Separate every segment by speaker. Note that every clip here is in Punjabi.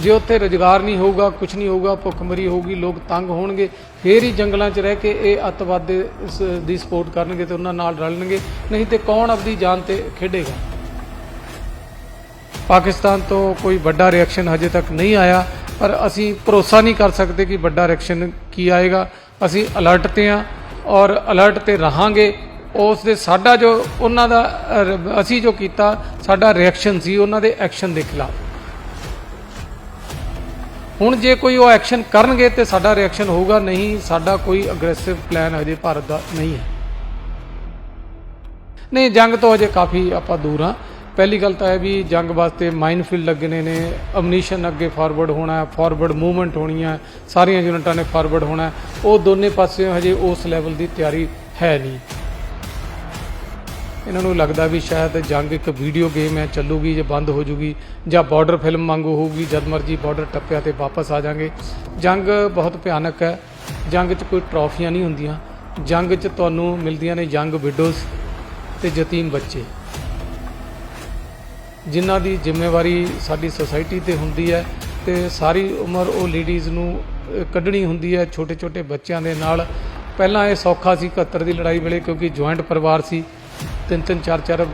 Speaker 1: ਜੇ ਉੱਥੇ ਰੁਜ਼ਗਾਰ ਨਹੀਂ ਹੋਊਗਾ ਕੁਝ ਨਹੀਂ ਹੋਊਗਾ, ਭੁੱਖਮਰੀ ਹੋਊਗੀ, ਲੋਕ ਤੰਗ ਹੋਣਗੇ, ਫੇਰ ਹੀ ਜੰਗਲਾਂ 'ਚ ਰਹਿ ਕੇ ਇਹ ਅੱਤਵਾਦ ਦੀ ਸਪੋਰਟ ਕਰਨਗੇ ਤੇ ਉਹਨਾਂ ਨਾਲ ਰਲਣਗੇ। ਨਹੀਂ ਤੇ ਕੌਣ ਆਪਦੀ ਜਾਨ ਤੇ ਖੇਡੇਗਾ? ਪਾਕਿਸਤਾਨ ਤੋਂ ਕੋਈ ਵੱਡਾ ਰਿਐਕਸ਼ਨ ਹਜੇ ਤੱਕ ਨਹੀਂ ਆਇਆ, ਪਰ ਅਸੀਂ ਭਰੋਸਾ ਨਹੀਂ ਕਰ ਸਕਦੇ ਕਿ ਵੱਡਾ ਰਿਐਕਸ਼ਨ ਕੀ ਆਏਗਾ। ਅਸੀਂ ਅਲਰਟ ਤੇ ਹਾਂ ਔਰ ਅਲਰਟ ਤੇ ਰਹਾਂਗੇ। ਉਸ ਦੇ ਸਾਡਾ ਜੋ ਉਹਨਾਂ ਦਾ ਅਸੀਂ ਜੋ ਕੀਤਾ, ਸਾਡਾ ਰਿਐਕਸ਼ਨ ਸੀ ਉਹਨਾਂ ਦੇ ਐਕਸ਼ਨ ਦੇ ਖਿਲਾਫ। ਹੁਣ ਜੇ ਕੋਈ ਉਹ ਐਕਸ਼ਨ ਕਰਨਗੇ ਤੇ ਸਾਡਾ ਰਿਐਕਸ਼ਨ ਹੋਊਗਾ, ਨਹੀਂ, ਸਾਡਾ ਕੋਈ ਅਗਰੈਸਿਵ ਪਲਾਨ ਹਜੇ ਭਾਰਤ ਦਾ ਨਹੀਂ ਹੈ। ਨਹੀਂ, ਜੰਗ ਤੋਂ ਹਜੇ ਕਾਫੀ ਆਪਾਂ ਦੂਰ ਹਾਂ। ਪਹਿਲੀ ਗੱਲ ਤਾਂ ਹੈ ਵੀ ਜੰਗ ਵਾਸਤੇ ਮਾਈਨਫੀਲਡ ਲੱਗਣੇ ਨੇ ਅਮਨੀਸ਼ਨ ਅੱਗੇ ਫਾਰਵਰਡ ਹੋਣਾ ਹੈ ਫਾਰਵਰਡ ਮੂਵਮੈਂਟ ਹੋਣੀ ਹੈ ਸਾਰੀਆਂ ਯੂਨਿਟਾਂ ਨੇ ਫਾਰਵਰਡ ਹੋਣਾ। ਉਹ ਦੋਨੇ ਪਾਸੇ ਹਜੇ ਉਸ ਲੈਵਲ ਦੀ ਤਿਆਰੀ ਹੈ ਨਹੀਂ। ਇਹਨਾਂ ਨੂੰ ਲੱਗਦਾ ਵੀ ਸ਼ਾਇਦ ਜੰਗ ਇੱਕ ਵੀਡੀਓ ਗੇਮ ਹੈ, ਚੱਲੂਗੀ ਜੇ ਬੰਦ ਹੋ ਜੂਗੀ ਜਾਂ ਬਾਰਡਰ ਫਿਲਮ ਵਾਂਗੂ ਹੋਊਗੀ, ਜਦ ਮਰਜ਼ੀ ਬਾਰਡਰ ਟੱਪਿਆ ਤੇ ਵਾਪਸ ਆ ਜਾਾਂਗੇ। ਜੰਗ ਬਹੁਤ ਭਿਆਨਕ ਹੈ। ਜੰਗ 'ਚ ਕੋਈ ਟਰੋਫੀਆਂ ਨਹੀਂ ਹੁੰਦੀਆਂ। ਜੰਗ 'ਚ ਤੁਹਾਨੂੰ ਮਿਲਦੀਆਂ ਨੇ ਜੰਗ ਵਿਡੋਜ਼ ਤੇ ਯਤੀਮ ਬੱਚੇ। ਜਿਨ੍ਹਾਂ ਦੀ ਜ਼ਿੰਮੇਵਾਰੀ ਸਾਡੀ ਸੋਸਾਇਟੀ ਤੇ ਹੁੰਦੀ ਹੈ ਤੇ ਸਾਰੀ ਉਮਰ ਉਹ ਲੇਡੀਜ਼ ਨੂੰ ਕੱਢਣੀ ਹੁੰਦੀ ਹੈ ਛੋਟੇ ਛੋਟੇ ਬੱਚਿਆਂ ਦੇ ਨਾਲ। ਪਹਿਲਾਂ ਇਹ ਸੌਖਾ ਸੀ 71 ਦੀ ਲੜਾਈ ਵੇਲੇ ਕਿਉਂਕਿ ਜੁਆਇੰਟ ਪਰਿਵਾਰ ਸੀ। ਤਿੰਨ ਤਿੰਨ ਚਾਰ ਚਾਰ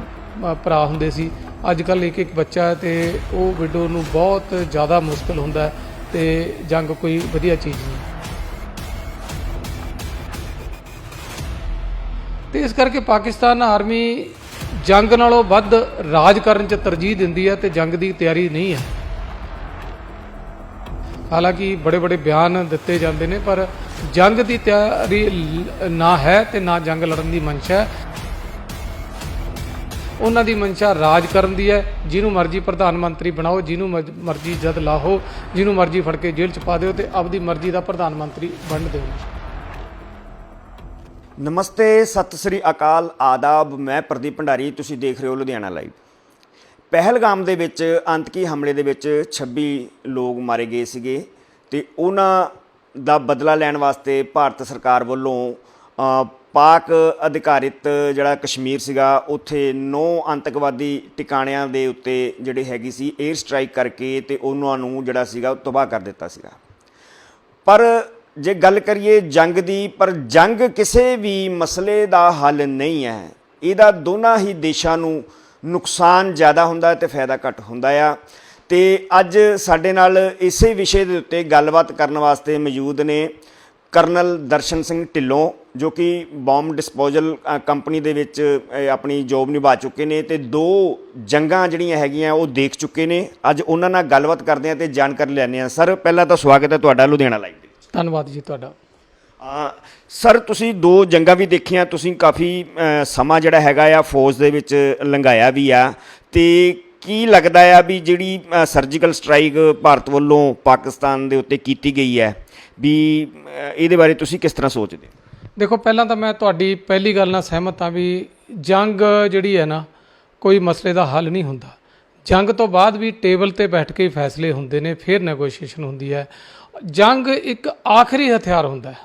Speaker 1: ਭਰਾ ਹੁੰਦੇ ਸੀ। ਅੱਜ ਕੱਲ ਇੱਕ ਇੱਕ ਬੱਚਾ ਹੈ ਤੇ ਉਹ ਵਿਡੋ ਨੂੰ ਬਹੁਤ ਜ਼ਿਆਦਾ ਮੁਸ਼ਕਲ ਹੁੰਦਾ ਤੇ ਜੰਗ ਕੋਈ ਵਧੀਆ ਚੀਜ਼ ਨਹੀਂ। ਤੇ ਇਸ ਕਰਕੇ ਪਾਕਿਸਤਾਨ ਆਰਮੀ ਜੰਗ ਨਾਲੋਂ ਵੱਧ ਰਾਜ ਕਰਨ 'ਚ ਤਰਜੀਹ ਦਿੰਦੀ ਹੈ ਤੇ ਜੰਗ ਦੀ ਤਿਆਰੀ ਨਹੀਂ ਹੈ। ਹਾਲਾਂਕਿ ਬੜੇ ਬੜੇ ਬਿਆਨ ਦਿੱਤੇ ਜਾਂਦੇ ਨੇ, ਪਰ ਜੰਗ ਦੀ ਤਿਆਰੀ ਨਾ ਹੈ ਤੇ ਨਾ ਜੰਗ ਲੜਨ ਦੀ ਮਨਸ਼ਾ ਹੈ। ਉਹਨਾਂ ਦੀ ਮਨਸ਼ਾ ਰਾਜ ਕਰਨ ਦੀ ਹੈ। ਜਿਹਨੂੰ ਮਰਜ਼ੀ ਪ੍ਰਧਾਨ ਮੰਤਰੀ ਬਣਾਓ, ਜਿਹਨੂੰ ਮਰਜ਼- ਮਰਜ਼ੀ ਜਦ ਲਾਹੋ, ਜਿਹਨੂੰ ਮਰਜ਼ੀ ਫੜ ਕੇ ਜੇਲ੍ਹ 'ਚ ਪਾ ਦਿਓ ਤੇ ਆਪਦੀ ਮਰਜ਼ੀ ਦਾ ਪ੍ਰਧਾਨ ਮੰਤਰੀ ਬਣ ਦਿਓ।
Speaker 2: ਨਮਸਤੇ, ਸਤਿ ਸ੍ਰੀ ਅਕਾਲ, ਆਦਾਬ, ਮੈਂ ਪ੍ਰਦੀਪ ਭੰਡਾਰੀ, ਤੁਸੀਂ ਦੇਖ ਰਹੇ ਹੋ ਲੁਧਿਆਣਾ ਲਾਈਵ। ਪਹਿਲਗਾਮ ਦੇ ਵਿੱਚ ਅੰਤਕੀ ਹਮਲੇ ਦੇ ਵਿੱਚ 26 ਲੋਕ ਮਾਰੇ ਗਏ ਸੀਗੇ ਤੇ ਉਹਨਾਂ ਦਾ ਬਦਲਾ ਲੈਣ ਵਾਸਤੇ ਭਾਰਤ ਸਰਕਾਰ ਵੱਲੋਂ ਪਾਕ ਅਧਿਕਾਰਿਤ ਜਿਹੜਾ ਕਸ਼ਮੀਰ ਸੀਗਾ, ਉੱਥੇ ਨੌ ਅੰਤਕਵਾਦੀ ਟਿਕਾਣਿਆਂ ਦੇ ਉੱਤੇ ਜਿਹੜੇ ਹੈਗੀ ਸੀ 에ਅਰ ਸਟ੍ਰਾਈਕ ਕਰਕੇ ਤੇ ਉਹਨਾਂ ਨੂੰ ਜਿਹੜਾ ਸੀਗਾ ਉਹ ਤਬਾਹ ਕਰ ਦਿੱਤਾ ਸੀਗਾ। ਪਰ ਜੇ ਗੱਲ ਕਰੀਏ ਜੰਗ ਦੀ, ਪਰ ਜੰਗ ਕਿਸੇ ਵੀ ਮਸਲੇ ਦਾ ਹੱਲ ਨਹੀਂ ਹੈ। ਇਹਦਾ ਦੋਨਾਂ ਹੀ ਦੇਸ਼ਾਂ ਨੂੰ ਨੁਕਸਾਨ ਜ਼ਿਆਦਾ ਹੁੰਦਾ ਹੈ ਤੇ ਫਾਇਦਾ ਘੱਟ ਹੁੰਦਾ ਆ। ਤੇ ਅੱਜ ਸਾਡੇ ਨਾਲ ਇਸੇ ਵਿਸ਼ੇ ਦੇ ਉੱਤੇ ਗੱਲਬਾਤ ਕਰਨ ਵਾਸਤੇ ਮੌਜੂਦ ਨੇ ਕਰਨਲ ਦਰਸ਼ਨ ਸਿੰਘ ਢਿੱਲੋਂ। ਜੋ ਕਿ ਬੰਬ ਡਿਸਪੋਜ਼ਲ ਕੰਪਨੀ ਦੇ ਵਿੱਚ ਆਪਣੀ ਜੋਬ ਨਿਭਾ ਚੁੱਕੇ ਨੇ ਤੇ ਦੋ ਜੰਗਾਂ ਜਿਹੜੀਆਂ ਹੈਗੀਆਂ ਉਹ ਦੇਖ ਚੁੱਕੇ ਨੇ। ਅੱਜ ਉਹਨਾਂ ਨਾਲ ਗੱਲਬਾਤ ਕਰਦੇ ਹਾਂ ਤੇ ਜਾਣਕਾਰੀ ਲੈਣੇ ਆ ਸਰ ਪਹਿਲਾਂ ਤਾਂ ਸਵਾਗਤ ਹੈ ਤੁਹਾਡਾ ਲੁਧਿਆਣਾ ਲਾਈਵ ਦੇ ਵਿੱਚ।
Speaker 1: ਧੰਨਵਾਦ ਜੀ ਤੁਹਾਡਾ।
Speaker 2: ਸਰ ਤੁਸੀਂ ਦੋ ਜੰਗਾਂ ਵੀ ਦੇਖੀਆਂ। ਤੁਸੀਂ ਕਾਫੀ ਸਮਾਂ ਜਿਹੜਾ ਹੈਗਾ ਆ ਫੌਜ ਦੇ ਵਿੱਚ ਲੰਘਾਇਆ ਵੀ ਆ। ਤੇ ਕੀ ਲੱਗਦਾ ਆ ਵੀ ਜਿਹੜੀ ਸਰਜੀਕਲ ਸਟ੍ਰਾਈਕ ਭਾਰਤ ਵੱਲੋਂ ਪਾਕਿਸਤਾਨ ਦੇ ਉੱਤੇ ਕੀਤੀ ਗਈ ਹੈ? ਵੀ ਇਹਦੇ ਬਾਰੇ ਤੁਸੀਂ ਕਿਸ ਤਰ੍ਹਾਂ ਸੋਚਦੇ ਹੋ?
Speaker 1: ਦੇਖੋ, ਪਹਿਲਾਂ ਤਾਂ ਮੈਂ ਤੁਹਾਡੀ ਪਹਿਲੀ ਗੱਲ ਨਾਲ ਸਹਿਮਤ ਹਾਂ ਵੀ ਜੰਗ ਜਿਹੜੀ ਹੈ ਨਾ, ਕੋਈ ਮਸਲੇ ਦਾ ਹੱਲ ਨਹੀਂ ਹੁੰਦਾ। ਜੰਗ ਤੋਂ ਬਾਅਦ ਵੀ ਟੇਬਲ ਤੇ ਬੈਠ ਕੇ ਹੀ ਫੈਸਲੇ ਹੁੰਦੇ ਨੇ, ਫਿਰ ਨੈਗੋਸ਼ੀਏਸ਼ਨ ਹੁੰਦੀ ਹੈ। ਜੰਗ ਇੱਕ ਆਖਰੀ ਹਥਿਆਰ ਹੁੰਦਾ ਹੈ।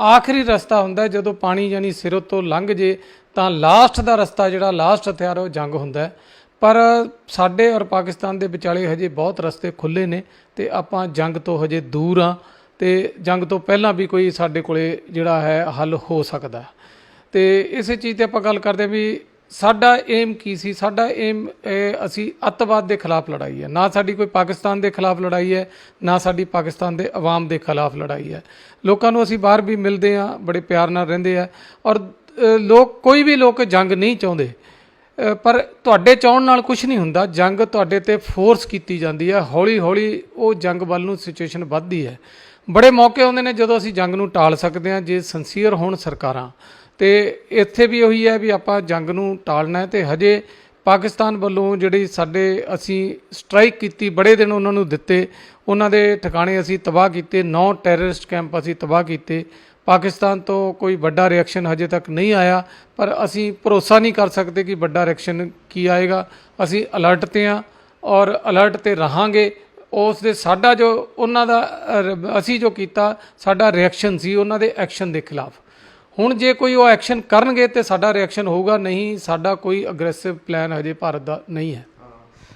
Speaker 1: ਆਖਰੀ ਰਸਤਾ ਹੁੰਦਾ ਹੈ, ਜਦੋਂ ਪਾਣੀ ਯਾਨੀ ਸਿਰੋਂ ਤੋਂ ਲੰਘ ਜੇ, ਤਾਂ ਲਾਸਟ ਦਾ ਰਸਤਾ ਜਿਹੜਾ ਲਾਸਟ ਹਥਿਆਰ ਉਹ ਜੰਗ ਹੁੰਦਾ ਹੈ। ਪਰ ਸਾਡੇ ਔਰ ਪਾਕਿਸਤਾਨ ਦੇ ਵਿਚਾਲੇ ਹਜੇ ਬਹੁਤ ਰਸਤੇ ਖੁੱਲੇ ਨੇ ਤੇ ਆਪਾਂ ਜੰਗ ਤੋਂ ਹਜੇ ਦੂਰ ਆ ਤੇ ਜੰਗ ਤੋਂ ਪਹਿਲਾਂ ਵੀ ਕੋਈ ਸਾਡੇ ਕੋਲੇ ਜਿਹੜਾ ਹੈ ਹੱਲ ਹੋ ਸਕਦਾ ਹੈ। ਤੇ ਇਸੇ ਚੀਜ਼ ਤੇ ਆਪਾਂ ਗੱਲ ਕਰਦੇ ਹਾਂ ਵੀ ਸਾਡਾ ਏਮ ਕੀ ਸੀ? ਸਾਡਾ ਏਮ ਅਸੀਂ ਅੱਤਵਾਦ ਦੇ ਖਿਲਾਫ ਲੜਾਈ ਹੈ। ਨਾ ਸਾਡੀ ਕੋਈ ਪਾਕਿਸਤਾਨ ਦੇ ਖਿਲਾਫ ਲੜਾਈ ਹੈ, ਨਾ ਸਾਡੀ ਪਾਕਿਸਤਾਨ ਦੇ ਆਵਾਮ ਦੇ ਖਿਲਾਫ ਲੜਾਈ ਹੈ। ਲੋਕਾਂ ਨੂੰ ਅਸੀਂ ਬਾਹਰ ਵੀ ਮਿਲਦੇ ਆ ਬੜੇ ਪਿਆਰ ਨਾਲ ਰਹਿੰਦੇ ਆ ਔਰ ਲੋਕ, ਕੋਈ ਵੀ ਲੋਕ ਜੰਗ ਨਹੀਂ ਚਾਹੁੰਦੇ। ਪਰ ਤੁਹਾਡੇ ਚਾਹਣ ਨਾਲ ਕੁਝ ਨਹੀਂ ਹੁੰਦਾ। ਜੰਗ ਤੁਹਾਡੇ ਤੇ ਫੋਰਸ ਕੀਤੀ ਜਾਂਦੀ ਹੈ। ਹੌਲੀ ਹੌਲੀ ਉਹ ਜੰਗ ਵੱਲ ਨੂੰ ਸਿਚੁਏਸ਼ਨ ਵੱਧਦੀ ਹੈ। ਬੜੇ ਮੌਕੇ ਆਉਂਦੇ ਨੇ ਜਦੋਂ ਅਸੀਂ ਜੰਗ ਨੂੰ ਟਾਲ ਸਕਦੇ ਹਾਂ, ਜੇ ਸੰਸੀਅਰ ਹੋਣ ਸਰਕਾਰਾਂ। ਤੇ ਇੱਥੇ ਵੀ ਉਹੀ ਹੈ ਵੀ ਆਪਾਂ ਜੰਗ ਨੂੰ ਟਾਲਣਾ ਹੈ ਤੇ ਹਜੇ ਪਾਕਿਸਤਾਨ ਵੱਲੋਂ ਜਿਹੜੀ ਸਾਡੇ ਅਸੀਂ ਸਟ੍ਰਾਈਕ ਕੀਤੀ, ਬੜੇ ਦਿਨ ਉਹਨਾਂ ਨੂੰ ਦਿੱਤੇ, ਉਹਨਾਂ ਦੇ ਠਿਕਾਣੇ ਅਸੀਂ ਤਬਾਹ ਕੀਤੇ 9 ਟੈਰਰਿਸਟ ਕੈਂਪ ਅਸੀਂ ਤਬਾਹ ਕੀਤੇ। ਪਾਕਿਸਤਾਨ ਤੋਂ ਕੋਈ ਵੱਡਾ ਰਿਐਕਸ਼ਨ ਹਜੇ ਤੱਕ ਨਹੀਂ ਆਇਆ, ਪਰ ਅਸੀਂ ਭਰੋਸਾ ਨਹੀਂ ਕਰ ਸਕਦੇ ਕਿ ਵੱਡਾ ਰਿਐਕਸ਼ਨ ਕੀ ਆਏਗਾ। ਅਸੀਂ ਅਲਰਟ ਤੇ ਹਾਂ ਔਰ ਅਲਰਟ ਤੇ ਰਹਾਂਗੇ। ਉਸ ਦੇ ਸਾਡਾ ਜੋ ਉਹਨਾਂ ਦਾ ਅਸੀਂ ਜੋ ਕੀਤਾ ਸਾਡਾ ਰਿਐਕਸ਼ਨ ਸੀ ਉਹਨਾਂ ਦੇ ਐਕਸ਼ਨ ਦੇ ਖਿਲਾਫ। ਹੁਣ ਜੇ ਕੋਈ ਉਹ ਐਕਸ਼ਨ ਕਰਨਗੇ ਤੇ ਸਾਡਾ ਰਿਐਕਸ਼ਨ ਹੋਊਗਾ ਨਹੀਂ ਸਾਡਾ ਕੋਈ ਅਗਰੈਸਿਵ ਪਲਾਨ ਹਜੇ ਭਾਰਤ ਦਾ ਨਹੀਂ ਹੈ।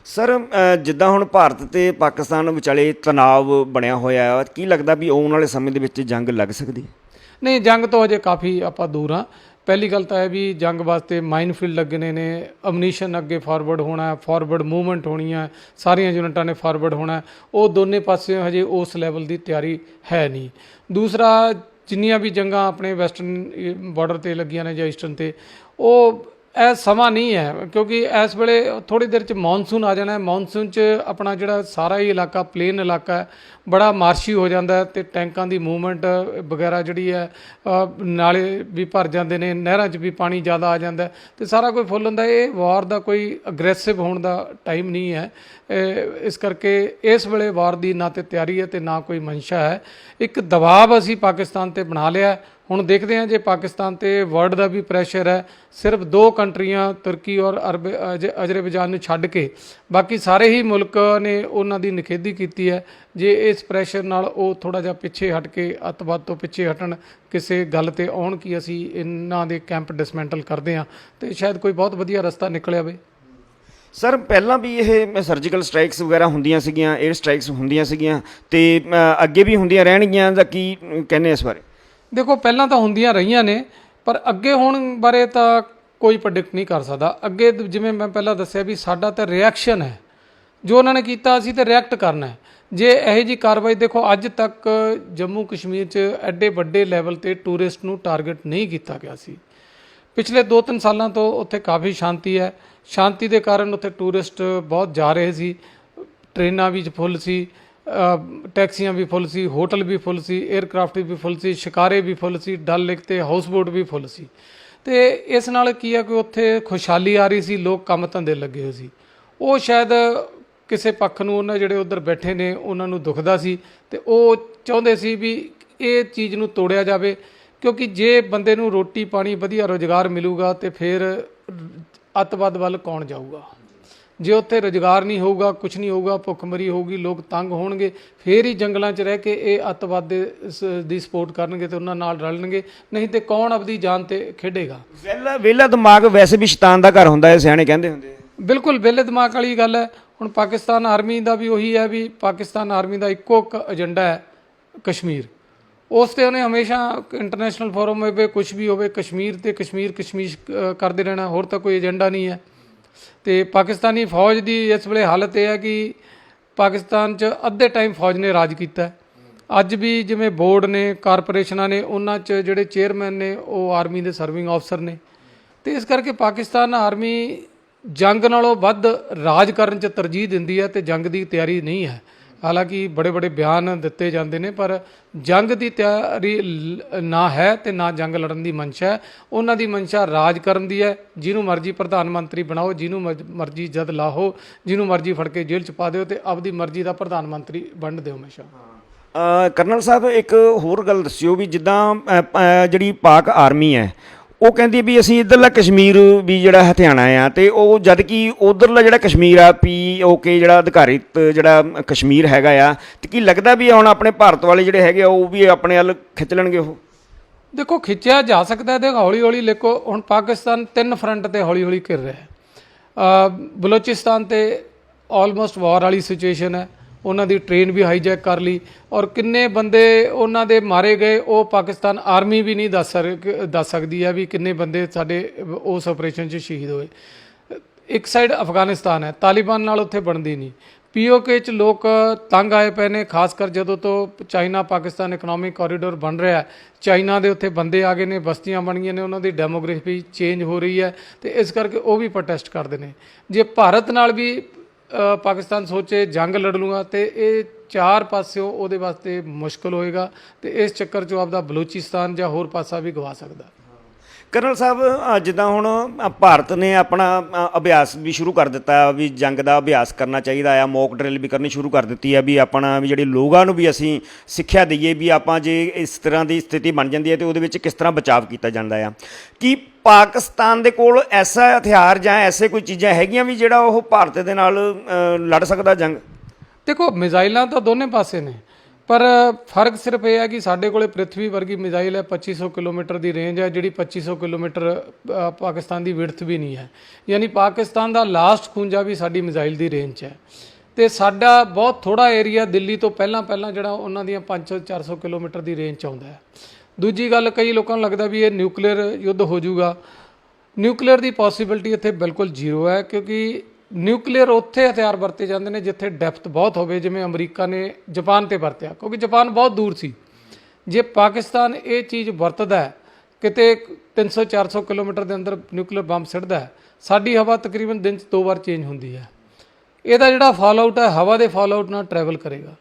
Speaker 2: ਸਰ ਜਿੱਦਾਂ ਹੁਣ ਭਾਰਤ ਤੇ ਪਾਕਿਸਤਾਨ ਵਿਚਾਲੇ ਤਣਾਅ ਬਣਿਆ ਹੋਇਆ ਹੈ ਕੀ ਲੱਗਦਾ ਵੀ ਆਉਣ ਵਾਲੇ ਸਮੇਂ ਦੇ ਵਿੱਚ ਜੰਗ ਲੱਗ ਸਕਦੀ
Speaker 1: ਨਹੀਂ ਜੰਗ ਤੋਂ ਹਜੇ ਕਾਫੀ ਆਪਾਂ ਦੂਰ ਆ ਪਹਿਲੀ ਗੱਲ ਤਾਂ ਇਹ ਵੀ ਜੰਗ ਵਾਸਤੇ ਮਾਈਨਫੀਲਡ ਲੱਗਣੇ ਨੇ ਅਮਨੀਸ਼ਨ ਅੱਗੇ ਫਾਰਵਰਡ ਹੋਣਾ ਹੈ ਫਾਰਵਰਡ ਮੂਵਮੈਂਟ ਹੋਣੀ ਹੈ ਸਾਰੀਆਂ ਯੂਨਿਟਾਂ ਨੇ ਫਾਰਵਰਡ ਹੋਣਾ, ਉਹ ਦੋਨੇ ਪਾਸੇ ਹਜੇ ਉਸ ਲੈਵਲ ਦੀ ਤਿਆਰੀ ਹੈ ਨਹੀਂ। ਦੂਸਰਾ, ਜਿੰਨੀਆਂ ਵੀ ਜੰਗਾਂ ਆਪਣੇ ਵੈਸਟਰਨ ਬਾਰਡਰ ਤੇ ਲੱਗੀਆਂ ਨੇ ਜਾਂ ਈਸਟਰਨ ਤੇ, ਉਹ ਇਹ ਸਮਾਂ ਨਹੀਂ ਹੈ, ਕਿਉਂਕਿ ਇਸ ਵੇਲੇ ਥੋੜੀ ਦੇਰ ਚ ਮੌਨਸੂਨ ਆ ਜਾਣਾ ਹੈ। ਮੌਨਸੂਨ ਚ ਆਪਣਾ ਜਿਹੜਾ ਸਾਰਾ ਹੀ ਇਲਾਕਾ ਪਲੇਨ ਇਲਾਕਾ ਹੈ, ਬੜਾ ਮਾਰਸ਼ੀ ਹੋ ਜਾਂਦਾ ਹੈ ਤੇ ਟੈਂਕਾਂ ਦੀ ਮੂਵਮੈਂਟ ਵਗੈਰਾ ਜਿਹੜੀ ਹੈ ਨਾਲੇ ਵੀ ਭਰ ਜਾਂਦੇ ਨੇ, ਨਹਿਰਾਂ 'ਚ ਵੀ ਪਾਣੀ ਜ਼ਿਆਦਾ ਆ ਜਾਂਦਾ ਹੈ ਤੇ ਸਾਰਾ ਕੋਈ ਫੁੱਲ ਹੁੰਦਾ ਇਹ ਵਾਰ ਦਾ ਕੋਈ ਅਗਰੈਸਿਵ ਹੋਣ ਦਾ ਟਾਈਮ ਨਹੀਂ ਹੈ। ਇਸ ਕਰਕੇ ਇਸ ਵੇਲੇ ਵਾਰ ਦੀ ਨਾ ਤੇ ਤਿਆਰੀ ਹੈ ਤੇ ਨਾ ਕੋਈ ਮਨਸ਼ਾ ਹੈ। ਇੱਕ ਦਬਾਅ ਅਸੀਂ ਪਾਕਿਸਤਾਨ ਤੇ ਬਣਾ ਲਿਆ ਹੁਣ ਦੇਖਦੇ ਹਾਂ ਜੇ ਪਾਕਿਸਤਾਨ ਤੇ ਵਰਲਡ ਦਾ ਵੀ ਪ੍ਰੈਸ਼ਰ ਹੈ, ਸਿਰਫ ਦੋ ਕੰਟਰੀਆਂ, ਤੁਰਕੀ ਔਰ ਅਰਬ, ਅਜ- ਅਜ਼ਰਬੈਜਾਨ ਨੂੰ ਛੱਡ ਕੇ, ਬਾਕੀ ਸਾਰੇ ਹੀ ਮੁਲਕ ਨੇ ਉਹਨਾਂ ਦੀ ਨਿਖੇਧੀ ਕੀਤੀ ਹੈ। ਜੇ ਇਸ ਪ੍ਰੈਸ਼ਰ ਨਾਲ ਉਹ ਥੋੜਾ ਜਿਹਾ ਪਿੱਛੇ ਹਟ ਕੇ ਅੱਤਵਾਦ ਤੋਂ ਪਿੱਛੇ ਹਟਣ, ਕਿਸੇ ਗੱਲ ਤੇ ਆਉਣ ਕਿ ਅਸੀਂ ਇਹਨਾਂ ਦੇ ਕੈਂਪ ਡਿਸਮੈਂਟਲ ਕਰਦੇ ਹਾਂ, ਤੇ ਸ਼ਾਇਦ ਕੋਈ ਬਹੁਤ ਵਧੀਆ ਰਸਤਾ ਨਿਕਲਿਆ ਵੇ
Speaker 2: ਸਰ, ਪਹਿਲਾਂ ਵੀ ਇਹ ਸਰਜੀਕਲ ਸਟ੍ਰਾਈਕਸ ਵਗੈਰਾ ਹੁੰਦੀਆਂ ਸੀਗੀਆਂ 에ਅਰ ਸਟ੍ਰਾਈਕਸ ਹੁੰਦੀਆਂ ਸੀਗੀਆਂ, ਤੇ ਅੱਗੇ ਵੀ ਹੁੰਦੀਆਂ ਰਹਿਣਗੀਆਂ ਜਾਂ ਕੀ ਕਹਿੰਦੇ ਇਸ ਬਾਰੇ?
Speaker 1: ਦੇਖੋ, ਪਹਿਲਾਂ ਤਾਂ ਹੁੰਦੀਆਂ ਰਹੀਆਂ ਨੇ, ਪਰ ਅੱਗੇ ਹੋਣ ਬਾਰੇ ਤਾਂ ਕੋਈ ਪ੍ਰੈਡਿਕਟ ਨਹੀਂ ਕਰ ਸਕਦਾ। ਅੱਗੇ ਜਿਵੇਂ ਮੈਂ ਪਹਿਲਾਂ ਦੱਸਿਆ ਵੀ ਸਾਡਾ ਤਾਂ ਰਿਐਕਸ਼ਨ ਹੈ। ਜੋ ਉਹਨਾਂ ਨੇ ਕੀਤਾ, ਅਸੀਂ ਤਾਂ ਰਿਐਕਟ ਕਰਨਾ ਹੈ। ਜੇ ਇਹੋ ਜੀ ਕਾਰਵਾਈ, ਦੇਖੋ, ਅੱਜ ਤੱਕ ਜੰਮੂ ਕਸ਼ਮੀਰ 'ਚ ਐਡੇ ਵੱਡੇ ਲੈਵਲ ਤੇ ਟੂਰਿਸਟ ਨੂੰ ਟਾਰਗੇਟ ਨਹੀਂ ਕੀਤਾ ਗਿਆ ਸੀ। ਪਿਛਲੇ 2-3 ਸਾਲਾਂ ਤੋਂ ਉੱਥੇ ਕਾਫੀ ਸ਼ਾਂਤੀ ਹੈ। ਸ਼ਾਂਤੀ ਦੇ ਕਾਰਨ ਉੱਥੇ ਟੂਰਿਸਟ ਬਹੁਤ ਜਾ ਰਹੇ ਸੀ। ਟ੍ਰੇਨਾਂ ਵੀ ਫੁੱਲ ਸੀ। ਅ, ਟੈਕਸੀਆਂ ਵੀ ਫੁੱਲ ਸੀ ਹੋਟਲ ਵੀ ਫੁੱਲ ਸੀ 에ਅਰਕ੍ਰਾਫਟ ਵੀ ਫੁੱਲ ਸੀ ਸ਼ਿਕਾਰੇ ਵੀ ਫੁੱਲ ਸੀ ਡਲ ਲੇਕ ਤੇ ਹਾਊਸ ਬੋਟ ਵੀ ਫੁੱਲ ਸੀ। ਤੇ ਇਸ ਨਾਲ ਕੀ ਆ ਕਿ ਉੱਥੇ ਖੁਸ਼ਹਾਲੀ ਆ ਰਹੀ ਸੀ ਲੋਕ ਕੰਮ ਧੰਦੇ ਲੱਗੇ ਹੋਏ ਸੀ। ਉਹ ਸ਼ਾਇਦ ਕਿਸੇ ਪੱਖ ਨੂੰ ਉਹਨਾਂ ਜਿਹੜੇ ਉੱਧਰ ਬੈਠੇ ਨੇ ਉਹਨਾਂ ਨੂੰ ਦੁਖਦਾ ਸੀ ਤੇ ਉਹ ਚਾਹੁੰਦੇ ਸੀ ਵੀ ਇਹ ਚੀਜ਼ ਨੂੰ ਤੋੜਿਆ ਜਾਵੇ ਕਿਉਂਕਿ ਜੇ ਬੰਦੇ ਨੂੰ ਰੋਟੀ ਪਾਣੀ ਵਧੀਆ ਰੋਜ਼ਗਾਰ ਮਿਲੂਗਾ ਤੇ ਫਿਰ ਅੱਤਵਾਦ ਵੱਲ ਕੌਣ ਜਾਊਗਾ? ਜੇ ਉੱਥੇ ਰੋਜ਼ਗਾਰ ਨਹੀਂ ਹੋਊਗਾ ਕੁਝ ਨਹੀਂ ਹੋਊਗਾ ਭੁੱਖਮਰੀ ਹੋਊਗੀ ਲੋਕ ਤੰਗ ਹੋਣਗੇ ਫੇਰ ਹੀ ਜੰਗਲਾਂ 'ਚ ਰਹਿ ਕੇ ਇਹ ਅੱਤਵਾਦ ਦੇ ਸਪੋਰਟ ਕਰਨਗੇ ਤੇ ਉਹਨਾਂ ਨਾਲ ਰਲਣਗੇ। ਨਹੀਂ ਤੇ ਕੌਣ ਆਪਦੀ ਜਾਨ ਤੇ ਖੇਡੇਗਾ?
Speaker 2: ਵਿਹਲਾ ਵਿਹਲਾ ਦਿਮਾਗ ਵੈਸੇ ਵੀ ਸ਼ੈਤਾਨ ਦਾ ਘਰ ਹੁੰਦਾ ਹੈ ਸਿਆਣੇ ਕਹਿੰਦੇ ਹੁੰਦੇ
Speaker 1: ਬਿਲਕੁਲ ਵਿਹਲੇ ਦਿਮਾਗ ਵਾਲੀ ਗੱਲ ਹੈ। ਹੁਣ ਪਾਕਿਸਤਾਨ ਆਰਮੀ ਦਾ ਵੀ ਉਹੀ ਹੈ ਵੀ ਪਾਕਿਸਤਾਨ ਆਰਮੀ ਦਾ ਇੱਕੋ ਇੱਕ ਏਜੰਡਾ ਹੈ ਕਸ਼ਮੀਰ। ਉਸ ਤੇ ਉਹਨੇ ਹਮੇਸ਼ਾ ਇੰਟਰਨੈਸ਼ਨਲ ਫੋਰਮ ਹੋਵੇ ਕੁਝ ਵੀ ਹੋਵੇ ਕਸ਼ਮੀਰ ਤੇ ਕਸ਼ਮੀਰ ਕਸ਼ਮੀਰ ਕਰਦੇ ਰਹਿਣਾ ਹੋਰ ਤਾਂ ਕੋਈ ਏਜੰਡਾ ਨਹੀਂ ਹੈ। ਤੇ ਪਾਕਿਸਤਾਨੀ ਫੌਜ ਦੀ ਇਸ ਵੇਲੇ ਹਾਲਤ ਇਹ ਹੈ ਕਿ ਪਾਕਿਸਤਾਨ 'ਚ ਅੱਧੇ ਟਾਈਮ ਫੌਜ ਨੇ ਰਾਜ ਕੀਤਾ ਅੱਜ ਵੀ ਜਿਵੇਂ ਬੋਰਡ ਨੇ, ਕਾਰਪੋਰੇਸ਼ਨਾਂ ਨੇ, ਉਹਨਾਂ 'ਚ ਜਿਹੜੇ ਚੇਅਰਮੈਨ ਨੇ, ਉਹ ਆਰਮੀ ਦੇ ਸਰਵਿੰਗ ਅਫਸਰ ਨੇ। ਤੇ ਇਸ ਕਰਕੇ ਪਾਕਿਸਤਾਨ ਆਰਮੀ ਜੰਗ ਨਾਲੋਂ ਵੱਧ ਰਾਜ ਕਰਨ 'ਚ ਤਰਜੀਹ ਦਿੰਦੀ ਹੈ ਤੇ ਜੰਗ ਦੀ ਤਿਆਰੀ ਨਹੀਂ ਹੈ। ਹਾਲਾਂਕਿ ਬੜੇ ਬੜੇ ਬਿਆਨ ਦਿੱਤੇ ਜਾਂਦੇ ਨੇ, ਪਰ ਜੰਗ ਦੀ ਤਿਆਰੀ ਨਾ ਹੈ ਤੇ ਨਾ ਜੰਗ ਲੜਨ ਦੀ ਮਨਸ਼ਾ ਹੈ। ਉਹਨਾਂ ਦੀ ਮਨਸ਼ਾ ਰਾਜ ਕਰਨ ਦੀ ਹੈ। ਜਿਹਨੂੰ ਮਰਜ਼ੀ ਪ੍ਰਧਾਨ ਮੰਤਰੀ ਬਣਾਓ, ਜਿਹਨੂੰ ਮਰਜ਼ੀ ਜਦ ਲਾਹੋ, ਜਿਹਨੂੰ ਮਰਜ਼ੀ ਫੜ ਕੇ ਜੇਲ੍ਹ ਚ ਪਾ ਦਿਓ ਤੇ ਆਪਦੀ ਮਰਜ਼ੀ ਦਾ ਪ੍ਰਧਾਨ ਮੰਤਰੀ ਬਣ ਦਿਓ ਹਮੇਸ਼ਾ।
Speaker 2: ਕਰਨਲ ਸਾਹਿਬ, ਇੱਕ ਹੋਰ ਗੱਲ ਦੱਸਿਓ ਵੀ ਜਿੱਦਾਂ ਜਿਹੜੀ ਪਾਕ ਆਰਮੀ ਹੈ ਉਹ ਕਹਿੰਦੀ ਵੀ ਅਸੀਂ ਇਧਰਲਾ ਕਸ਼ਮੀਰ ਵੀ ਜਿਹੜਾ ਹਥਿਆਣਾ ਆ ਤੇ ਉਹ ਜਦ ਕਿ ਉਧਰਲਾ ਜਿਹੜਾ ਕਸ਼ਮੀਰ ਆ ਪੀ ਓਕੇ ਜਿਹੜਾ ਅਧਿਕਾਰਿਤ ਜਿਹੜਾ ਕਸ਼ਮੀਰ ਹੈਗਾ ਆ, ਤੇ ਕੀ ਲੱਗਦਾ ਵੀ ਹੁਣ ਆਪਣੇ ਭਾਰਤ ਵਾਲੇ ਜਿਹੜੇ ਹੈਗੇ ਆ, ਉਹ ਵੀ ਆਪਣੇ ਵੱਲ ਖਿੱਚ ਲੈਣਗੇ ਉਹ?
Speaker 1: ਦੇਖੋ, ਖਿੱਚਿਆ ਜਾ ਸਕਦਾ ਹੈ ਤੇ ਹੌਲੀ ਹੌਲੀ ਲੇਕੋ ਹੁਣ ਪਾਕਿਸਤਾਨ ਤਿੰਨ ਫਰੰਟ ਤੇ ਹੌਲੀ ਹੌਲੀ ਘਿਰ ਰਿਹਾ। ਹੈ ਬਲੋਚਿਸਤਾਨ ਤੇ ਆਲਮੋਸਟ ਵਾਰ ਵਾਲੀ ਸਿਚੁਏਸ਼ਨ ਹੈ। ਉਹਨਾਂ ਦੀ ਟ੍ਰੇਨ ਵੀ ਹਾਈਜੈਕ ਕਰ ਲਈ ਔਰ ਕਿੰਨੇ ਬੰਦੇ ਉਹਨਾਂ ਦੇ ਮਾਰੇ ਗਏ, ਉਹ ਪਾਕਿਸਤਾਨ ਆਰਮੀ ਵੀ ਨਹੀਂ ਦੱਸ ਸਕ- ਦੱਸ ਸਕਦੀ ਹੈ ਵੀ ਕਿੰਨੇ ਬੰਦੇ ਸਾਡੇ ਉਸ ਆਪਰੇਸ਼ਨ 'ਚ ਸ਼ਹੀਦ ਹੋਏ। ਇੱਕ ਸਾਈਡ ਅਫਗਾਨਿਸਤਾਨ ਹੈ, ਤਾਲਿਬਾਨ ਨਾਲ ਉੱਥੇ ਬਣਦੀ ਨਹੀਂ। ਪੀਓਕੇ ਚ ਲੋਕ ਤੰਗ ਆਏ ਪਏ ਨੇ, ਖਾਸ ਕਰ ਜਦੋਂ ਤੋਂ ਚਾਈਨਾ ਪਾਕਿਸਤਾਨ ਇਕਨੋਮਿਕ ਕੋਰੀਡੋਰ ਬਣ ਰਿਹਾ ਚਾਈਨਾ ਦੇ ਉੱਥੇ ਬੰਦੇ ਆ ਗਏ ਨੇ, ਬਸਤੀਆਂ ਬਣ ਗਈਆਂ ਨੇ, ਉਹਨਾਂ ਦੀ ਡੈਮੋਗ੍ਰਾਫੀ ਚੇਂਜ ਹੋ ਰਹੀ ਹੈ ਤੇ ਇਸ ਕਰਕੇ ਉਹ ਵੀ ਪ੍ਰੋਟੈਸਟ ਕਰਦੇ ਨੇ। ਜੇ ਭਾਰਤ ਨਾਲ ਵੀ ਪਾਕਿਸਤਾਨ ਸੋਚੇ ਜੰਗ ਲੜ ਲੂਗਾ ਤੇ ਇਹ ਚਾਰ ਪਾਸਿਓਂ ਉਹਦੇ ਵਾਸਤੇ ਮੁਸ਼ਕਲ ਹੋਏਗਾ ਤੇ ਇਸ ਚੱਕਰ 'ਚ ਆਪਦਾ ਬਲੂਚਿਸਤਾਨ ਜਾਂ ਹੋਰ ਪਾਸਾ ਵੀ ਗਵਾ ਸਕਦਾ।
Speaker 2: ਕਰਨਲ ਸਾਹਿਬ ਅ, ਜਿੱਦਾਂ ਹੁਣ ਅ, ਭਾਰਤ ਨੇ ਆਪਣਾ ਅ, ਅਭਿਆਸ ਵੀ ਸ਼ੁਰੂ ਕਰ ਦਿੱਤਾ ਵੀ ਜੰਗ ਦਾ ਅਭਿਆਸ ਕਰਨਾ ਚਾਹੀਦਾ ਆ ਮੌਕ ਡਰਿਲ ਵੀ ਕਰਨੀ ਸ਼ੁਰੂ ਕਰ ਦਿੱਤੀ ਆ ਵੀ ਆਪਣਾ ਵੀ ਜਿਹੜੇ ਲੋਕਾਂ ਨੂੰ ਵੀ ਅਸੀਂ ਸਿੱਖਿਆ ਦਈਏ ਵੀ ਆਪਾਂ ਜੇ ਇਸ ਤਰ੍ਹਾਂ ਦੀ ਸਥਿਤੀ ਬਣ ਜਾਂਦੀ ਹੈ ਤੇ ਉਹਦੇ ਵਿੱਚ ਕਿਸ ਤਰ੍ਹਾਂ ਬਚਾਅ ਕੀਤਾ ਜਾਂਦਾ ਆ। ਕੀ ਪਾਕਿਸਤਾਨ ਦੇ ਕੋਲ ਐਸਾ ਹਥਿਆਰ ਜਾਂ ਐਸੇ ਕੋਈ ਚੀਜ਼ਾਂ ਹੈਗੀਆਂ ਵੀ ਜਿਹੜਾ ਉਹ ਭਾਰਤ ਦੇ ਨਾਲ ਅ, ਲੜ ਸਕਦਾ ਜੰਗ?
Speaker 1: ਦੇਖੋ ਮਿਜ਼ਾਈਲਾਂ ਤਾਂ ਦੋਨੇ ਪਾਸੇ ਨੇ। ਪਰ ਫ਼ਰਕ ਸਿਰਫ ਇਹ ਹੈ ਕਿ ਸਾਡੇ ਕੋਲੇ ਪ੍ਰਿਥਵੀ ਵਰਗੀ ਮਿਜ਼ਾਈਲ ਹੈ 2500 ਕਿਲੋਮੀਟਰ ਦੀ ਰੇਂਜ ਹੈ, ਜਿਹੜੀ 2500 ਕਿਲੋਮੀਟਰ ਪਾਕਿਸਤਾਨ ਦੀ ਵਿਡਥ ਵੀ ਨਹੀਂ ਹੈ। ਯਾਨੀ ਪਾਕਿਸਤਾਨ ਦਾ ਲਾਸਟ ਖੂੰਜਾ ਵੀ ਸਾਡੀ ਮਿਜ਼ਾਈਲ ਦੀ ਰੇਂਜ 'ਚ ਹੈ। ਤੇ ਸਾਡਾ ਬਹੁਤ ਥੋੜਾ ਏਰੀਆ ਦਿੱਲੀ ਤੋਂ ਪਹਿਲਾਂ ਪਹਿਲਾਂ ਜਿਹੜਾ ਉਹਨਾਂ ਦੀਆਂ 500 400 ਕਿਲੋਮੀਟਰ ਦੀ ਰੇਂਜ 'ਚ ਆਉਂਦਾ ਹੈ। ਦੂਜੀ ਗੱਲ ਕਈ ਲੋਕਾਂ ਨੂੰ ਲੱਗਦਾ ਵੀ ਇਹ ਨਿਊਕਲੀਅਰ ਯੁੱਧ ਹੋ ਜਾਊਗਾ। ਨਿਊਕਲੀਅਰ ਦੀ ਪੋਸਿਬਿਲਿਟੀ ਇੱਥੇ ਬਿਲਕੁਲ ਜ਼ੀਰੋ ਹੈ, ਕਿਉਂਕਿ ਨਿਊਕਲੀਅਰ ਉੱਥੇ ਹਥਿਆਰ ਵਰਤੇ ਜਾਂਦੇ ਨੇ ਜਿੱਥੇ ਡੈਪਥ ਬਹੁਤ ਹੋਵੇ ਜਿਵੇਂ ਅਮਰੀਕਾ ਨੇ ਜਾਪਾਨ ਤੇ ਵਰਤਿਆ ਕਿਉਂਕਿ ਜਾਪਾਨ ਬਹੁਤ ਦੂਰ ਸੀ। ਜੇ ਪਾਕਿਸਤਾਨ ਇਹ ਚੀਜ਼ ਵਰਤਦਾ ਹੈ, ਕਿਤੇ 300 400 ਕਿਲੋਮੀਟਰ ਦੇ ਅੰਦਰ ਨਿਊਕਲੀਅਰ ਬੰਬ ਸਿੱਟਦਾ ਸਾਡੀ ਹਵਾ ਤਕਰੀਬਨ ਦਿਨ 'ਚ ਦੋ ਵਾਰ ਚੇਂਜ ਹੁੰਦੀ ਹੈ। ਇਹਦਾ ਜਿਹੜਾ ਫਾਲਆਊਟ ਹੈ ਹਵਾ ਦੇ ਫਾਲਆਊਟ ਨਾਲ ਟਰੈਵਲ ਕਰੇਗਾ।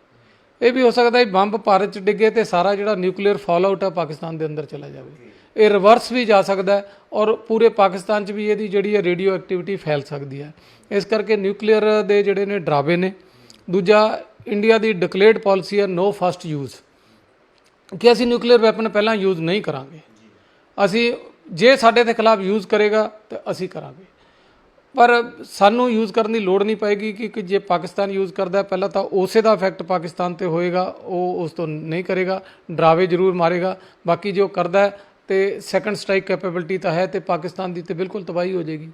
Speaker 1: ਇਹ ਵੀ ਹੋ ਸਕਦਾ ਹੈ ਬੰਬ ਭਾਰਤ 'ਚ ਡਿੱਗੇ ਤੇ ਸਾਰਾ ਜਿਹੜਾ ਨਿਊਕਲੀਅਰ ਫਾਲਆਊਟ ਹੈ ਪਾਕਿਸਤਾਨ ਦੇ ਅੰਦਰ ਚਲਾ ਜਾਵੇ। ਇਹ ਰਿਵਰਸ ਵੀ ਜਾ ਸਕਦਾ ਔਰ ਪੂਰੇ ਪਾਕਿਸਤਾਨ 'ਚ ਵੀ ਇਹਦੀ ਜਿਹੜੀ ਹੈ ਰੇਡੀਓ ਐਕਟੀਵਿਟੀ ਫੈਲ ਸਕਦੀ ਹੈ। ਇਸ ਕਰਕੇ ਨਿਊਕਲੀਅਰ ਦੇ ਜਿਹੜੇ ਨੇ ਡਰਾਵੇ ਨੇ। ਦੂਜਾ ਇੰਡੀਆ ਦੀ ਡਿਕਲੇਅਰਡ ਪਾਲਿਸੀ ਹੈ ਨੋ ਫਸਟ ਯੂਜ਼ ਕਿ ਅਸੀਂ ਨਿਊਕਲੀਅਰ ਵੈਪਨ ਪਹਿਲਾਂ ਯੂਜ਼ ਨਹੀਂ ਕਰਾਂਗੇ। ਅਸੀਂ ਜੇ ਸਾਡੇ ਦੇ ਖਿਲਾਫ ਯੂਜ਼ ਕਰੇਗਾ ਤਾਂ ਅਸੀਂ ਕਰਾਂਗੇ। ਪਰ ਸਾਨੂੰ ਯੂਜ਼ ਕਰਨ ਦੀ ਲੋੜ ਨਹੀਂ ਪਏਗੀ ਕਿ ਜੇ ਪਾਕਿਸਤਾਨ ਯੂਜ਼ ਕਰਦਾ ਪਹਿਲਾਂ ਤਾਂ ਉਸੇ ਦਾ ਇਫੈਕਟ ਪਾਕਿਸਤਾਨ ਤੇ ਹੋਏਗਾ, ਉਹ ਉਸ ਤੋਂ ਨਹੀਂ ਕਰੇਗਾ। ਡਰਾਵੇ ਜ਼ਰੂਰ ਮਾਰੇਗਾ। ਬਾਕੀ ਜੋ ਕਰਦਾ ਤੇ ਸੈਕੰਡ ਸਟ੍ਰਾਈਕ ਕੈਪੇਬਿਲਿਟੀ ਤਾਂ ਹੈ ਤੇ ਪਾਕਿਸਤਾਨ ਦੀ ਤੇ ਬਿਲਕੁਲ ਤਬਾਹੀ ਹੋ ਜਾਏਗੀ।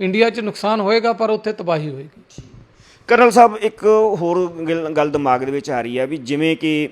Speaker 1: ਇੰਡੀਆ 'ਚ ਨੁਕਸਾਨ ਹੋਏਗਾ, ਪਰ ਉੱਥੇ ਤਬਾਹੀ ਹੋਏਗੀ।
Speaker 2: ਕਰਨਲ ਸਾਹਿਬ, ਇੱਕ ਹੋਰ ਗੱਲ- ਗੱਲ ਦਿਮਾਗ ਦੇ ਵਿੱਚ ਆ ਰਹੀ ਹੈ ਵੀ ਜਿਵੇਂ ਕਿ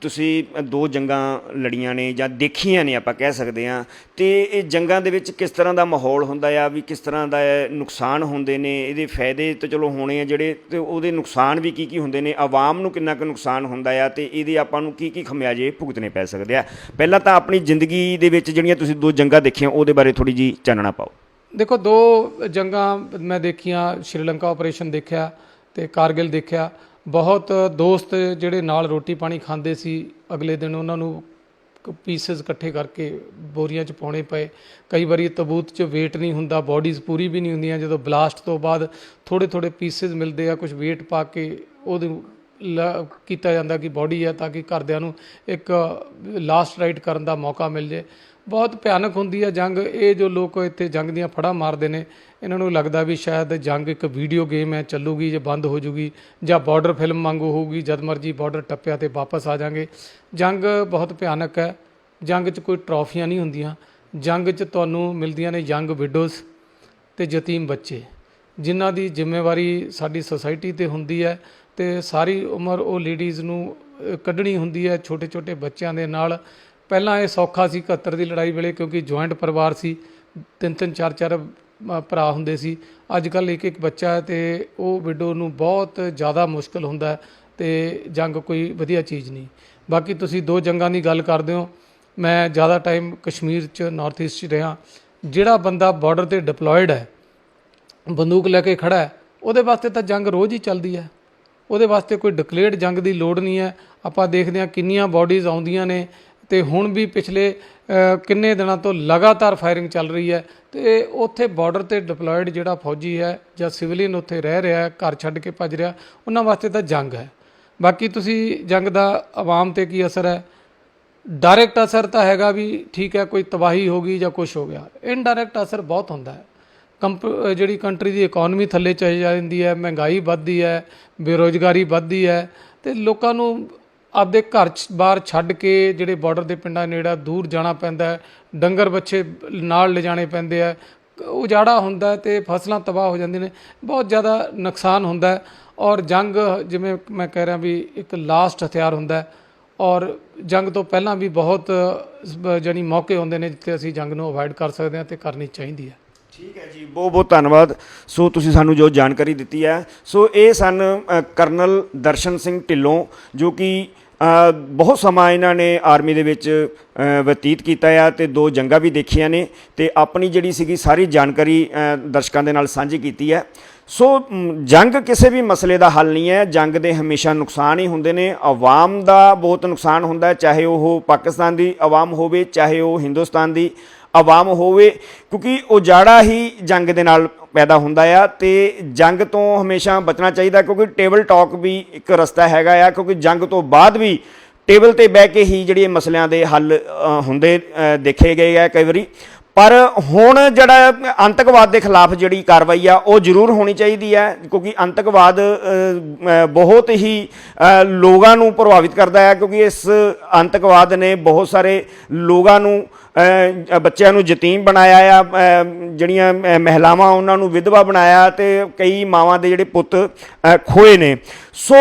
Speaker 2: ਤੁਸੀਂ ਦੋ ਜੰਗਾਂ ਲੜੀਆਂ ਨੇ ਜਾਂ ਦੇਖੀਆਂ ਨੇ ਆਪਾਂ ਕਹਿ ਸਕਦੇ ਹਾਂ, ਤੇ ਇਹ ਜੰਗਾਂ ਦੇ ਵਿੱਚ ਕਿਸ ਤਰ੍ਹਾਂ ਦਾ ਮਾਹੌਲ ਹੁੰਦਾ ਆ, ਵੀ ਕਿਸ ਤਰ੍ਹਾਂ ਦਾ ਨੁਕਸਾਨ ਹੁੰਦੇ ਨੇ, ਇਹਦੇ ਫਾਇਦੇ ਤਾਂ ਚਲੋ ਹੋਣੇ ਆ ਜਿਹੜੇ, ਤੇ ਉਹਦੇ ਨੁਕਸਾਨ ਵੀ ਕੀ ਕੀ ਹੁੰਦੇ ਨੇ, ਆਵਾਮ ਨੂੰ ਕਿੰਨਾ ਕੁ ਨੁਕਸਾਨ ਹੁੰਦਾ ਆ, ਤੇ ਇਹਦੇ ਆਪਾਂ ਨੂੰ ਕੀ ਕੀ ਖਮਿਆਜੇ ਭੁਗਤਣੇ ਪੈ ਸਕਦੇ ਆ। ਪਹਿਲਾਂ ਤਾਂ ਆਪਣੀ ਜ਼ਿੰਦਗੀ ਦੇ ਵਿੱਚ ਜਿਹੜੀਆਂ ਤੁਸੀਂ ਦੋ ਜੰਗਾਂ ਦੇਖੀਆਂ, ਉਹਦੇ ਬਾਰੇ ਥੋੜੀ ਜੀ ਚਾਨਣਾ ਪਾਓ।
Speaker 1: ਦੇਖੋ, ਦੋ ਜੰਗਾਂ ਮੈਂ ਦੇਖੀਆਂ, ਸ਼੍ਰੀਲੰਕਾ ਆਪਰੇਸ਼ਨ ਦੇਖਿਆ ਤੇ ਕਾਰਗਿਲ ਦੇਖਿਆ। ਬਹੁਤ ਦੋਸਤ ਜਿਹੜੇ ਨਾਲ ਰੋਟੀ ਪਾਣੀ ਖਾਂਦੇ ਸੀ, ਅਗਲੇ ਦਿਨ ਉਹਨਾਂ ਨੂੰ ਪੀਸਸ ਇਕੱਠੇ ਕਰਕੇ ਬੋਰੀਆਂ 'ਚ ਪਾਉਣੇ ਪਏ। ਕਈ ਵਾਰੀ ਤਬੂਤ 'ਚ weight ਨਹੀਂ ਹੁੰਦਾ ਬਾਡੀਜ਼ ਪੂਰੀ ਵੀ ਨਹੀਂ ਹੁੰਦੀਆਂ, ਜਦੋਂ ਬਲਾਸਟ ਤੋਂ ਬਾਅਦ ਥੋੜੇ ਥੋੜੇ ਪੀਸਸ ਮਿਲਦੇ ਆ ਕੁਝ weight ਪਾ ਕੇ ਉਹਦੇ ਲ- ਕੀਤਾ ਜਾਂਦਾ ਕਿ ਬਾਡੀ ਹੈ ਤਾਂ ਕਿ ਘਰਦਿਆਂ ਨੂੰ ਇੱਕ ਲਾਸਟ ਰਾਈਡ ਕਰਨ ਦਾ ਮੌਕਾ ਮਿਲ ਜੇ ਬਹੁਤ ਭਿਆਨਕ ਹੁੰਦੀ ਹੈ ਜੰਗ। ਇਹ ਜੋ ਲੋਕ ਇੱਥੇ ਜੰਗ ਦੀਆਂ ਫੜਾਂ ਮਾਰਦੇ ਨੇ, ਇਹਨਾਂ ਨੂੰ ਲੱਗਦਾ ਵੀ ਸ਼ਾਇਦ ਜੰਗ ਇੱਕ ਵੀਡੀਓ ਗੇਮ ਹੈ, ਚੱਲੂਗੀ ਜੇ ਬੰਦ ਹੋ ਜੂਗੀ ਜਾਂ ਬਾਰਡਰ ਫਿਲਮ ਵਾਂਗੂ ਹੋਊਗੀ, ਜਦ ਮਰਜ਼ੀ ਬਾਰਡਰ ਟੱਪਿਆ ਤੇ ਵਾਪਸ ਆ ਜਾਾਂਗੇ। ਜੰਗ ਬਹੁਤ ਭਿਆਨਕ ਹੈ। ਜੰਗ 'ਚ ਕੋਈ ਟਰੋਫੀਆਂ ਨਹੀਂ ਹੁੰਦੀਆਂ। ਜੰਗ 'ਚ ਤੁਹਾਨੂੰ ਮਿਲਦੀਆਂ ਨੇ ਯੰਗ ਵਿਡੋਜ਼ ਤੇ ਯਤੀਮ ਬੱਚੇ, ਜਿਨ੍ਹਾਂ ਦੀ ਜ਼ਿੰਮੇਵਾਰੀ ਸਾਡੀ ਸੁਸਾਇਟੀ ਤੇ ਹੁੰਦੀ ਹੈ ਤੇ ਸਾਰੀ ਉਮਰ ਉਹ ਲੇਡੀਜ਼ ਨੂੰ ਕੱਢਣੀ ਹੁੰਦੀ ਹੈ ਛੋਟੇ ਛੋਟੇ ਬੱਚਿਆਂ ਦੇ ਨਾਲ। ਪਹਿਲਾਂ ਇਹ ਸੌਖਾ ਸੀ 71 ਦੀ ਲੜਾਈ ਵੇਲੇ, ਕਿਉਂਕਿ ਜੁਆਇੰਟ ਪਰਿਵਾਰ ਸੀ, ਤਿੰਨ ਤਿੰਨ, ਚਾਰ ਚਾਰ ਭਰਾ ਹੁੰਦੇ ਸੀ। ਅੱਜ ਕੱਲ ਇੱਕ ਇੱਕ ਬੱਚਾ ਹੈ ਤੇ ਉਹ ਵਿਡੋ ਨੂੰ ਬਹੁਤ ਜ਼ਿਆਦਾ ਮੁਸ਼ਕਲ ਹੁੰਦਾ ਹੈ ਤੇ ਜੰਗ ਕੋਈ ਵਧੀਆ ਚੀਜ਼ ਨਹੀਂ। ਬਾਕੀ ਤੁਸੀਂ ਦੋ ਜੰਗਾਂ ਦੀ ਗੱਲ ਕਰਦੇ ਹੋ, ਮੈਂ ਜ਼ਿਆਦਾ ਟਾਈਮ ਕਸ਼ਮੀਰ ਚ ਨਾਰਥ ਈਸਟ ਚ ਰਿਹਾ। ਜਿਹੜਾ ਬੰਦਾ ਬਾਰਡਰ ਤੇ ਡਿਪਲੋਇਡ ਹੈ, ਬੰਦੂਕ ਲੈ ਕੇ ਖੜਾ ਹੈ, ਉਹਦੇ ਵਾਸਤੇ ਤਾਂ ਜੰਗ ਰੋਜ਼ ਹੀ ਚੱਲਦੀ ਹੈ। ਉਹਦੇ ਵਾਸਤੇ ਕੋਈ ਡਿਕਲੇਅਰਡ ਜੰਗ ਦੀ ਲੋੜ ਨਹੀਂ ਹੈ। ਆਪਾਂ ਦੇਖਦੇ ਹਾਂ ਕਿੰਨੀਆਂ ਬਾਡੀਜ਼ ਆਉਂਦੀਆਂ ਨੇ ਤੇ ਹੁਣ ਵੀ ਪਿਛਲੇ ਕਿੰਨੇ ਦਿਨਾਂ ਤੋਂ ਲਗਾਤਾਰ ਫਾਇਰਿੰਗ ਚੱਲ ਰਹੀ ਹੈ ਤੇ ਉੱਥੇ ਬਾਰਡਰ ਤੇ ਡਿਪਲੋਇਡ ਜਿਹੜਾ ਫੌਜੀ ਹੈ ਜਾਂ ਸਿਵਲੀਅਨ ਉੱਥੇ ਰਹਿ ਰਿਹਾ ਹੈ, ਘਰ ਛੱਡ ਕੇ ਭੱਜ ਰਿਹਾ, ਉਹਨਾਂ ਵਾਸਤੇ ਤਾਂ ਜੰਗ ਹੈ। ਬਾਕੀ ਤੁਸੀਂ ਜੰਗ ਦਾ ਆਵਾਮ ਤੇ ਕੀ ਅਸਰ ਹੈ? ਡਾਇਰੈਕਟ ਅਸਰ ਤਾਂ ਹੈਗਾ ਵੀ ਠੀਕ ਹੈ, ਕੋਈ ਤਬਾਹੀ ਹੋ ਗਈ ਜਾਂ ਕੁਝ ਹੋ ਗਿਆ। ਇਨਡਾਇਰੈਕਟ ਅਸਰ ਬਹੁਤ ਹੁੰਦਾ ਹੈ। ਕੰਪ, ਜਿਹੜੀ ਕੰਟਰੀ ਦੀ ਇਕਨੋਮੀ ਥੱਲੇ ਚਲੀ ਜਾਂਦੀ ਹੈ, ਮਹਿੰਗਾਈ ਵੱਧਦੀ ਹੈ, ਬੇਰੋਜ਼ਗਾਰੀ ਵੱਧਦੀ ਹੈ ਤੇ ਲੋਕਾਂ ਨੂੰ ਆਪਦੇ ਘਰ ਚ ਬਾਹਰ ਛੱਡ ਕੇ ਜਿਹੜੇ ਬਾਰਡਰ ਦੇ ਪਿੰਡਾਂ ਨੇੜਾ ਦੂਰ ਜਾਣਾ ਪੈਂਦਾ ਹੈ ਡੰਗਰ ਬੱਚੇ ਨਾਲ ਲਿਜਾਣੇ ਪੈਂਦੇ ਆ ਉਜਾੜਾ ਹੁੰਦਾ ਹੈ ਤੇ ਫਸਲਾਂ ਤਬਾਹ ਹੋ ਜਾਂਦੀਆਂ ਨੇ ਬਹੁਤ ਜ਼ਿਆਦਾ ਨੁਕਸਾਨ ਹੁੰਦਾ ਔਰ ਜੰਗ ਜਿਵੇਂ ਮੈਂ ਕਹਿ ਰਿਹਾ ਵੀ ਇੱਕ ਲਾਸਟ ਹਥਿਆਰ ਹੁੰਦਾ ਔਰ ਜੰਗ ਤੋਂ ਪਹਿਲਾਂ ਵੀ ਬਹੁਤ ਅ, ਜਾਣੀ ਮੌਕੇ ਹੁੰਦੇ ਨੇ ਜਿੱਥੇ ਅਸੀਂ ਜੰਗ ਨੂੰ ਅਵੋਇਡ ਕਰ ਸਕਦੇ ਹਾਂ ਤੇ ਕਰਨੀ ਚਾਹੀਦੀ ਹੈ।
Speaker 2: ਠੀਕ ਹੈ ਜੀ ਬਹੁਤ ਬਹੁਤ ਧੰਨਵਾਦ। ਸੋ ਤੁਸੀਂ ਸਾਨੂੰ ਜੋ ਜਾਣਕਾਰੀ ਦਿੱਤੀ ਹੈ ਸੋ ਇਹ ਸਨ ਕਰਨਲ ਦਰਸ਼ਨ ਸਿੰਘ ਢਿੱਲੋਂ ਜੋ ਕਿ ਬਹੁਤ ਸਮਾਂ ਇਹਨਾਂ ਨੇ ਆਰਮੀ ਦੇ ਵਿੱਚ ਬਤੀਤ ਕੀਤਾ ਆ ਤੇ ਦੋ ਜੰਗਾਂ ਵੀ ਦੇਖੀਆਂ ਨੇ ਤੇ ਆਪਣੀ ਜਿਹੜੀ ਸੀਗੀ ਸਾਰੀ ਜਾਣਕਾਰੀ ਦਰਸ਼ਕਾਂ ਦੇ ਨਾਲ ਸਾਂਝੀ ਕੀਤੀ ਹੈ। ਸੋ ਜੰਗ ਕਿਸੇ ਵੀ ਮਸਲੇ ਦਾ ਹੱਲ ਨਹੀਂ ਹੈ। ਜੰਗ ਦੇ ਹਮੇਸ਼ਾ ਨੁਕਸਾਨ ਹੀ ਹੁੰਦੇ ਨੇ। ਆਵਾਮ ਦਾ ਬਹੁਤ ਨੁਕਸਾਨ ਹੁੰਦਾ ਹੈ, ਚਾਹੇ ਉਹ ਪਾਕਿਸਤਾਨ ਦੀ ਆਵਾਮ ਹੋਵੇ, ਚਾਹੇ ਉਹ ਹਿੰਦੁਸਤਾਨ ਦੀ। ਆਵਾਮ ਹੋਵੇ, ਕਿਉਂਕਿ ਉਜਾੜਾ ਹੀ ਜੰਗ ਦੇ ਨਾਲ ਪੈਦਾ ਹੁੰਦਾ ਆ ਤੇ ਜੰਗ ਤੋਂ ਹਮੇਸ਼ਾ ਬਚਣਾ ਚਾਹੀਦਾ, ਕਿਉਂਕਿ ਟੇਬਲ ਟਾਕ ਵੀ ਇੱਕ ਰਸਤਾ ਹੈਗਾ ਆ, ਕਿਉਂਕਿ ਜੰਗ ਤੋਂ ਬਾਅਦ ਵੀ ਟੇਬਲ ਤੇ ਬਹਿ ਕੇ ਹੀ ਜਿਹੜੇ ਮਸਲਿਆਂ ਦੇ ਹੱਲ ਹੁੰਦੇ ਦੇਖੇ ਗਏ ਆ ਕਈ ਵਾਰੀ। ਪਰ ਹੁਣ ਜਿਹੜਾ ਅੰਤਕਵਾਦ ਦੇ ਖਿਲਾਫ ਜਿਹੜੀ ਕਾਰਵਾਈ ਆ, ਉਹ ਜ਼ਰੂਰ ਹੋਣੀ ਚਾਹੀਦੀ ਹੈ ਕਿਉਂਕਿ ਅੰਤਕਵਾਦ ਬਹੁਤ ਹੀ ਲੋਕਾਂ ਨੂੰ ਪ੍ਰਭਾਵਿਤ ਕਰਦਾ ਹੈ ਕਿਉਂਕਿ ਇਸ ਅੰਤਕਵਾਦ ਨੇ ਬਹੁਤ ਸਾਰੇ ਲੋਕਾਂ ਨੂੰ ਬੱਚਿਆਂ ਨੂੰ ਯਤੀਮ ਬਣਾਇਆ ਆ ਜਿਹੜੀਆਂ ਮਹਿਲਾਵਾਂ ਉਹਨਾਂ ਨੂੰ ਵਿਧਵਾ ਬਣਾਇਆ ਤੇ ਕਈ ਮਾਵਾਂ ਦੇ ਜਿਹੜੇ ਪੁੱਤ ਖੋਏ ਨੇ। ਸੋ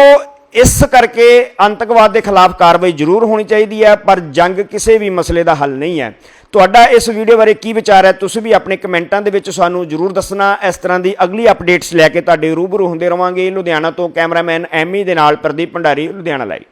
Speaker 2: ਇਸ ਕਰਕੇ ਅੰਤਕਵਾਦ ਦੇ ਖਿਲਾਫ ਕਾਰਵਾਈ ਜ਼ਰੂਰ ਹੋਣੀ ਚਾਹੀਦੀ ਹੈ ਪਰ ਜੰਗ ਕਿਸੇ ਵੀ ਮਸਲੇ ਦਾ ਹੱਲ ਨਹੀਂ ਹੈ। ਤੁਹਾਡਾ ਇਸ ਵੀਡੀਓ ਬਾਰੇ ਕੀ ਵਿਚਾਰ ਹੈ, ਤੁਸੀਂ ਵੀ ਆਪਣੇ ਕਮੈਂਟਾਂ ਦੇ ਵਿੱਚ ਸਾਨੂੰ ਜ਼ਰੂਰ ਦੱਸਣਾ। ਇਸ ਤਰ੍ਹਾਂ ਦੀ ਅਗਲੀ ਅਪਡੇਟਸ ਲੈ ਕੇ ਤੁਹਾਡੇ ਰੂਬਰੂ ਹੁੰਦੇ ਰਵਾਂਗੇ। ਲੁਧਿਆਣਾ ਤੋਂ ਕੈਮਰਾਮੈਨ ਐਮੀ ਦੇ ਨਾਲ ਪ੍ਰਦੀਪ ਭੰਡਾਰੀ, ਲੁਧਿਆਣਾ ਲਾਈਵ